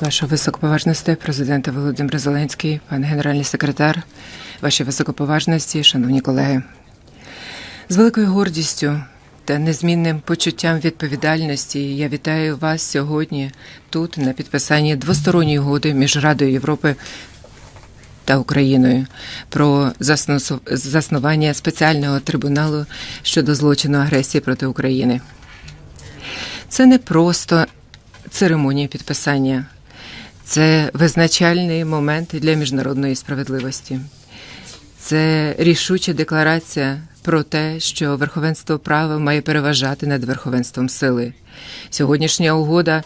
Ваша високоповажності, президенте Володимир Зеленський, пан генеральний секретар, ваші високоповажності, шановні колеги. З великою гордістю та незмінним почуттям відповідальності я вітаю вас сьогодні тут на підписанні двосторонньої угоди між Радою Європи та Україною про заснування спеціального трибуналу щодо злочину агресії проти України. Це не просто церемонія підписання, це визначальний момент для міжнародної справедливості. Це рішуча декларація про те, що верховенство права має переважати над верховенством сили. Сьогоднішня угода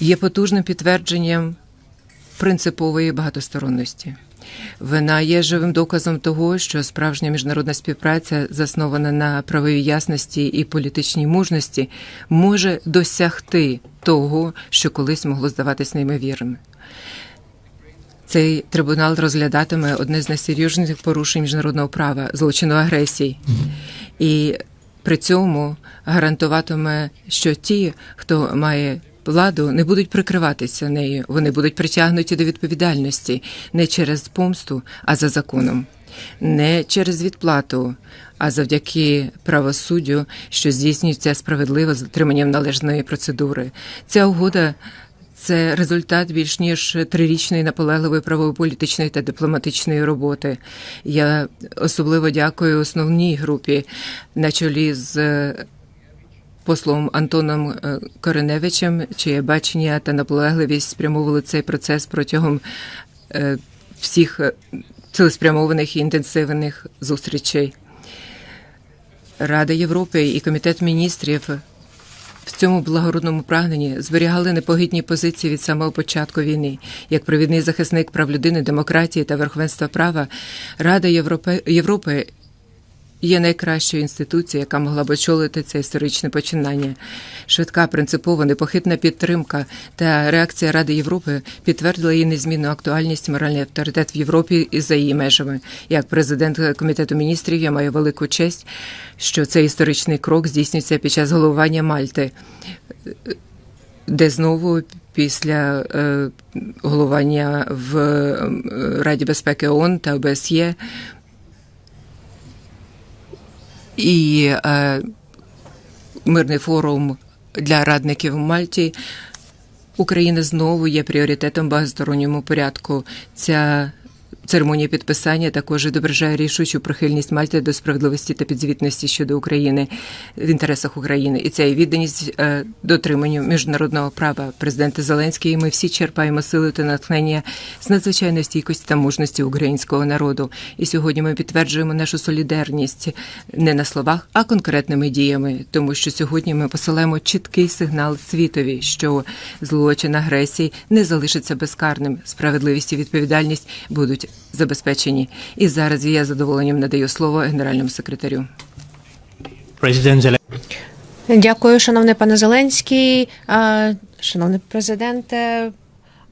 є потужним підтвердженням принципової багатосторонності. Вона є живим доказом того, що справжня міжнародна співпраця, заснована на правовій ясності і політичній мужності, може досягти того, що колись могло здаватись неймовірним. Цей трибунал розглядатиме одне з найсерйозніших порушень міжнародного права злочину агресії. І при цьому гарантуватиме, що ті, хто має владу, не будуть прикриватися нею, вони будуть притягнуті до відповідальності не через помсту, а за законом, не через відплату, а завдяки правосуддю, що здійснюється справедливо з дотриманням належної процедури. Ця угода. Це результат більш ніж трирічної наполегливої правополітичної та дипломатичної роботи. Я особливо дякую основній групі на чолі з послом Антоном е, Кореневичем, чиє бачення та наполегливість спрямовували цей процес протягом е, всіх е, цілеспрямованих і інтенсивних зустрічей. Рада Європи і Комітет міністрів в цьому благородному прагненні зберігали непогідні позиції від самого початку війни. Як провідний захисник прав людини, демократії та верховенства права, Рада Європи, Європи є найкращою інституцією, яка могла б очолити це історичне починання. Швидка, принципова, непохитна підтримка та реакція Ради Європи підтвердила її незмінну актуальність, моральний авторитет в Європі і за її межами. Як президент комітету міністрів, я маю велику честь, що цей історичний крок здійснюється під час головування Мальти, де знову після е, головування в е, Раді безпеки ООН та ОБСЄ і е, мирний форум для радників в Мальті. Україна знову є пріоритетом багатосторонньому порядку. Ця церемонія підписання також відображає рішучу прихильність Мальти до справедливості та підзвітності щодо України в інтересах України. І це є відданість е, дотриманню міжнародного права. Президент Зеленський. і Ми всі черпаємо сили та натхнення з надзвичайної стійкості та мужності українського народу. І сьогодні ми підтверджуємо нашу солідарність не на словах, а конкретними діями, тому що сьогодні ми посилаємо чіткий сигнал світові, що злочин агресії не залишиться безкарним. Справедливість і відповідальність будуть забезпечені. І зараз я з задоволенням надаю слово генеральному секретарю. Zelensky. Дякую, шановний пане Зеленський, шановний президенте,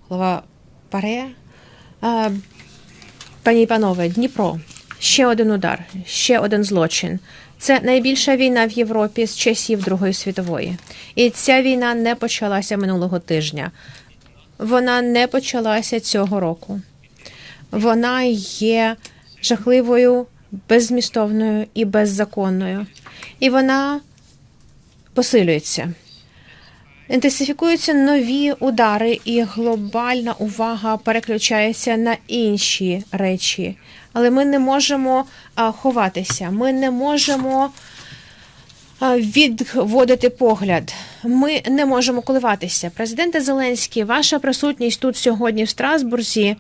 голова ПАРЕ. Пані і панове, Дніпро. Ще один удар, ще один злочин. Це найбільша війна в Європі з часів Другої світової. І ця війна не почалася минулого тижня. Вона не почалася цього року. Вона є жахливою, беззмістовною і беззаконною. І вона посилюється. Інтенсифікуються нові удари, і глобальна увага переключається на інші речі. Але ми не можемо ховатися, ми не можемо відводити погляд. Ми не можемо коливатися. Президенте Зеленський, ваша присутність тут сьогодні в Страсбурзі.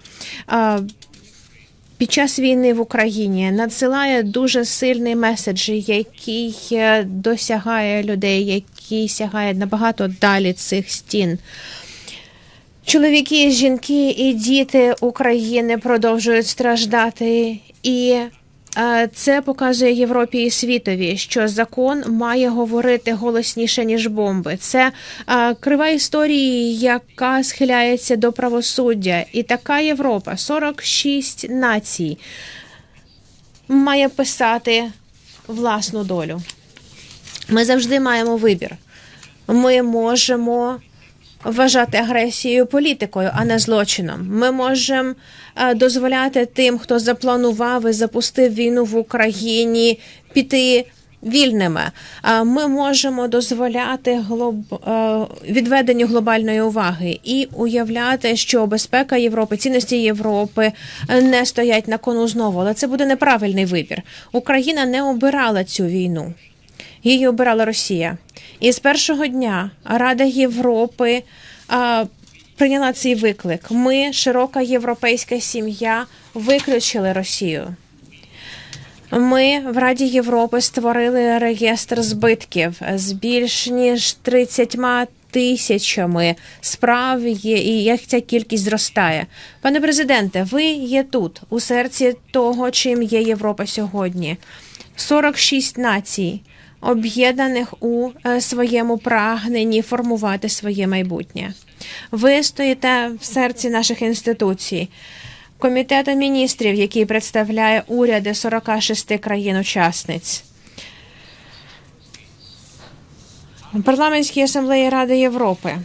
під час війни в Україні надсилає дуже сильний меседж, який е, досягає людей, який сягає набагато далі цих стін. Чоловіки, жінки і діти України продовжують страждати, і е, це показує Європі і світові, що закон має говорити голосніше ніж бомби. Це крива історії, яка схиляється до правосуддя, і така Європа, 46 націй, має писати власну долю. Ми завжди маємо вибір. Ми можемо вважати агресією політикою, а не злочином. Ми можемо е, дозволяти тим, хто запланував і запустив війну в Україні, піти вільними. А ми можемо дозволяти глоб... е, відведенню глобальної уваги і уявляти, що безпека Європи, цінності Європи е, не стоять на кону знову. Але це буде неправильний вибір. Україна не обирала цю війну. Її обирала Росія. І з першого дня Рада Європи а, прийняла цей виклик. Ми, широка європейська сім'я, виключили Росію. Ми в Раді Європи створили реєстр збитків з більш ніж 30 тисячами справ і як ця кількість зростає. Пане президенте, ви є тут, у серці того, чим є Європа сьогодні. 46 націй, об'єднаних у е, своєму прагненні формувати своє майбутнє. Ви стоїте в серці наших інституцій. Комітету міністрів, який представляє уряди 46 країн-учасниць. Парламентській асамблеї Ради Європи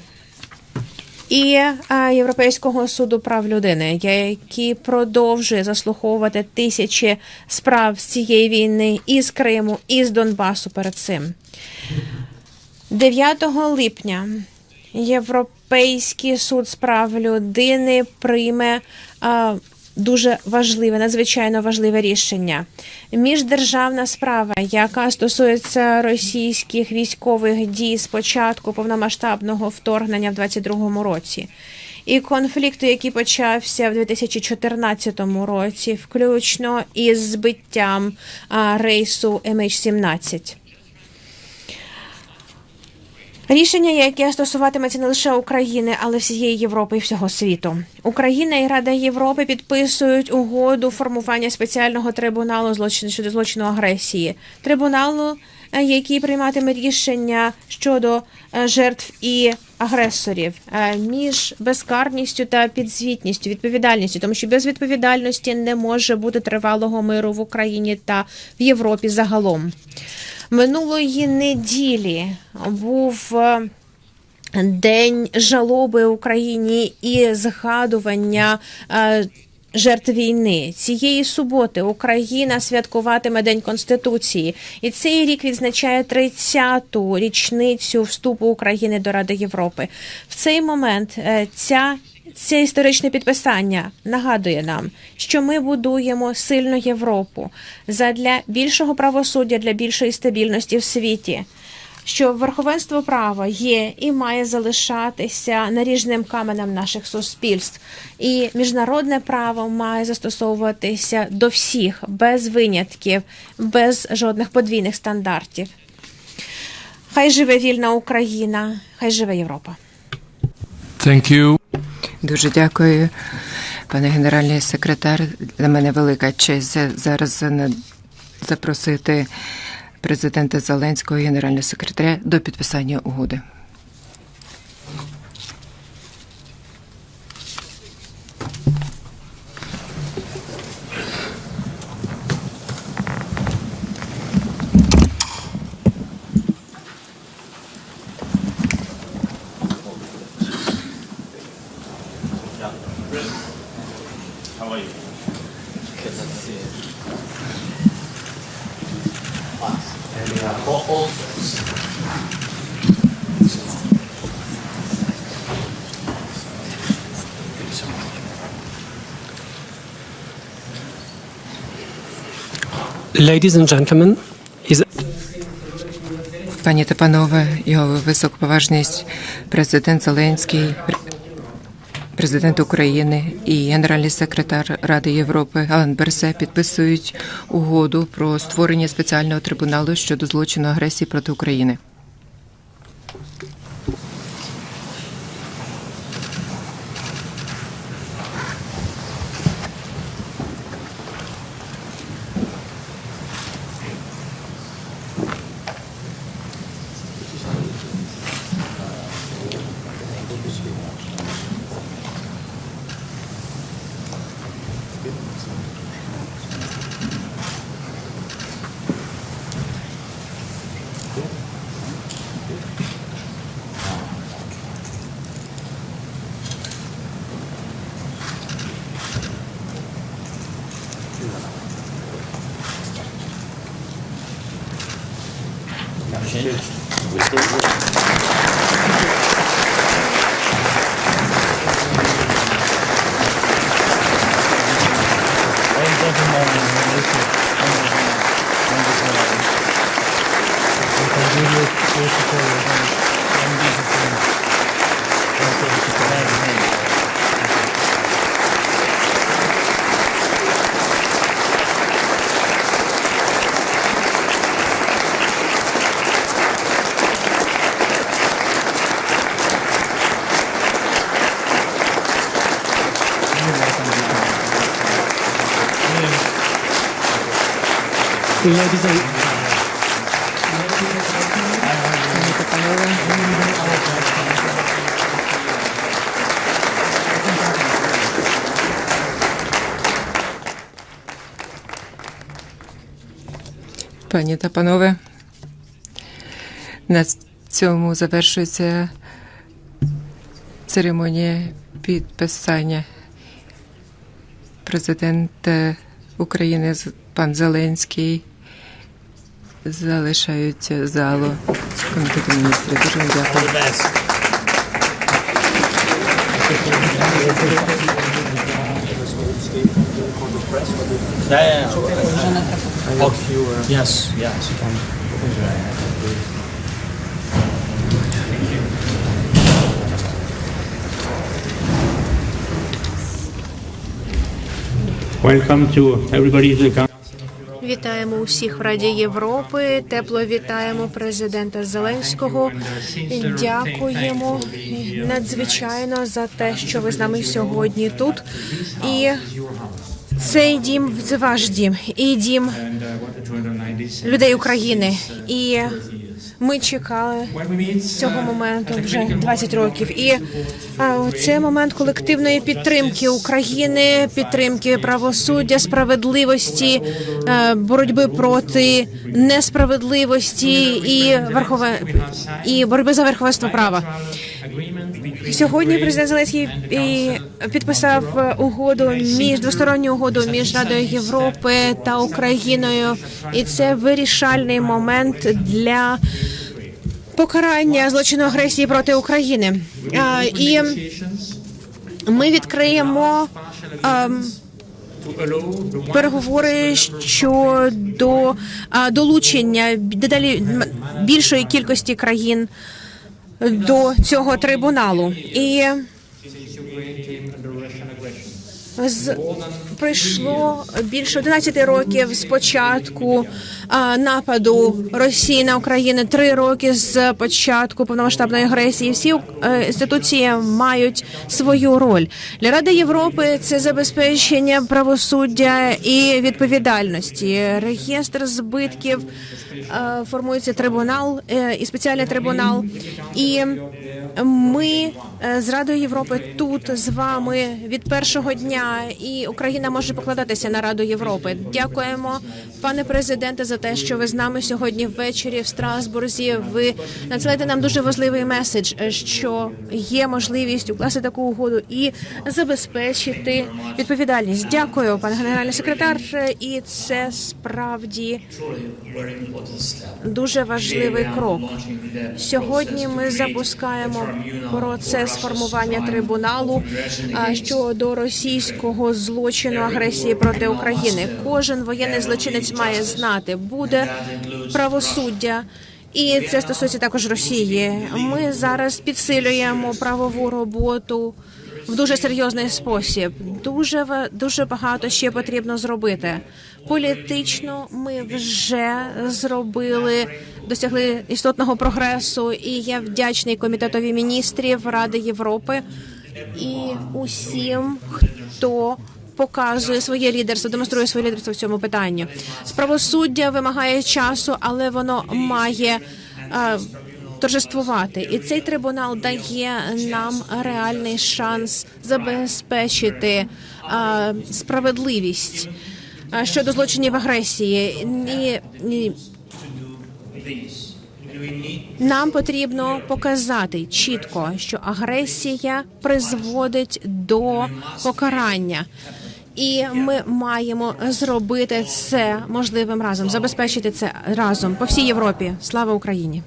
і е, Європейського суду прав людини, який продовжує заслуховувати тисячі справ з цієї війни із Криму, і з Донбасу перед цим. 9 липня Європейський суд з прав людини прийме а, дуже важливе, надзвичайно важливе рішення. Міждержавна справа, яка стосується російських військових дій з початку повномасштабного вторгнення в 22-му році. І конфлікту, який почався в 2014 році, включно із збиттям рейсу MH17. Рішення, яке стосуватиметься не лише України, але всієї Європи і всього світу. Україна і Рада Європи підписують угоду формування спеціального трибуналу злочин щодо злочину агресії. Трибуналу, е, який прийматиме рішення щодо е, жертв і агресорів е, між безкарністю та підзвітністю, відповідальністю, тому що без відповідальності не може бути тривалого миру в Україні та в Європі загалом. Минулої неділі був е, день жалоби Україні і згадування. е, Жертв війни цієї суботи Україна святкуватиме День Конституції, і цей рік відзначає 30-ту річницю вступу України до Ради Європи. В цей момент е, ця це історичне підписання нагадує нам, що ми будуємо сильну Європу задля більшого правосуддя, для більшої стабільності в світі. Що верховенство права є і має залишатися наріжним каменем наших суспільств, і міжнародне право має застосовуватися до всіх без винятків, без жодних подвійних стандартів. Хай живе вільна Україна, хай живе Європа. Thank you. Дуже дякую, пане генеральний секретар. Для мене велика честь зараз запросити президента Зеленського, генерального секретаря до підписання угоди. Ladies and gentlemen, is... Пані та панове, його високоповажність, президент Зеленський, президент України і генеральний секретар Ради Європи Ален Берсе підписують угоду про створення спеціального трибуналу щодо злочину агресії проти України. Merci. Пані та панове. Пані та панове, на цьому завершується церемонія підписання президент е, України пан Зеленський залишають залу комітету міністрів. Дуже вам дякую. Yeah, yeah. Okay. Yes, yes. Welcome to everybody to the Вітаємо усіх в Раді Європи. Тепло вітаємо президента Зеленського. Дякуємо надзвичайно за те, що ви з нами сьогодні тут. І цей дім це ваш дім і дім людей України. І ми чекали цього моменту вже 20 років. І це момент колективної підтримки України, підтримки правосуддя, справедливості, е, боротьби проти несправедливості і верхове і боротьби за верховенство права. Сьогодні президент Зеленський і підписав угоду між двосторонню угоду між Радою Європи та Україною, і це вирішальний момент для покарання злочину агресії проти України. І ми відкриємо. ем, Переговори щодо долучення дедалі більшої кількості країн до цього трибуналу. І з пройшло більше 11 років з початку нападу Росії на Україну, три роки з початку повномасштабної агресії. Всі е, інституції мають свою роль для Ради Європи. Це забезпечення правосуддя і відповідальності, реєстр збитків. е, Формується трибунал е, і спеціальний трибунал, і ми з Радою Європи тут з вами від першого дня, і Україна може покладатися на Раду Європи. Дякуємо, пане президенте, за те, що ви з нами сьогодні ввечері в Страсбурзі. Ви надсилаєте нам дуже важливий меседж, е, що є можливість укласти таку угоду і забезпечити відповідальність. Дякую, пане генеральний секретар. І це справді дуже важливий крок. Сьогодні ми запускаємо процес формування трибуналу щодо російського злочину агресії проти України. Кожен воєнний злочинець має знати, буде правосуддя. І це стосується також Росії. Ми зараз підсилюємо правову роботу в дуже серйозний спосіб. Дуже дуже багато ще потрібно зробити. Політично ми вже зробили, досягли істотного прогресу, і я вдячний комітетові міністрів Ради Європи і усім, хто показує своє лідерство, демонструє своє лідерство в цьому питанні. Правосуддя вимагає часу, але воно має. е, торжествувати. І цей трибунал дає нам реальний шанс забезпечити а, справедливість а, щодо злочинів агресії. І, і, нам потрібно показати чітко, що агресія призводить до покарання. І ми маємо зробити це можливим разом, забезпечити це разом по всій Європі. Слава Україні!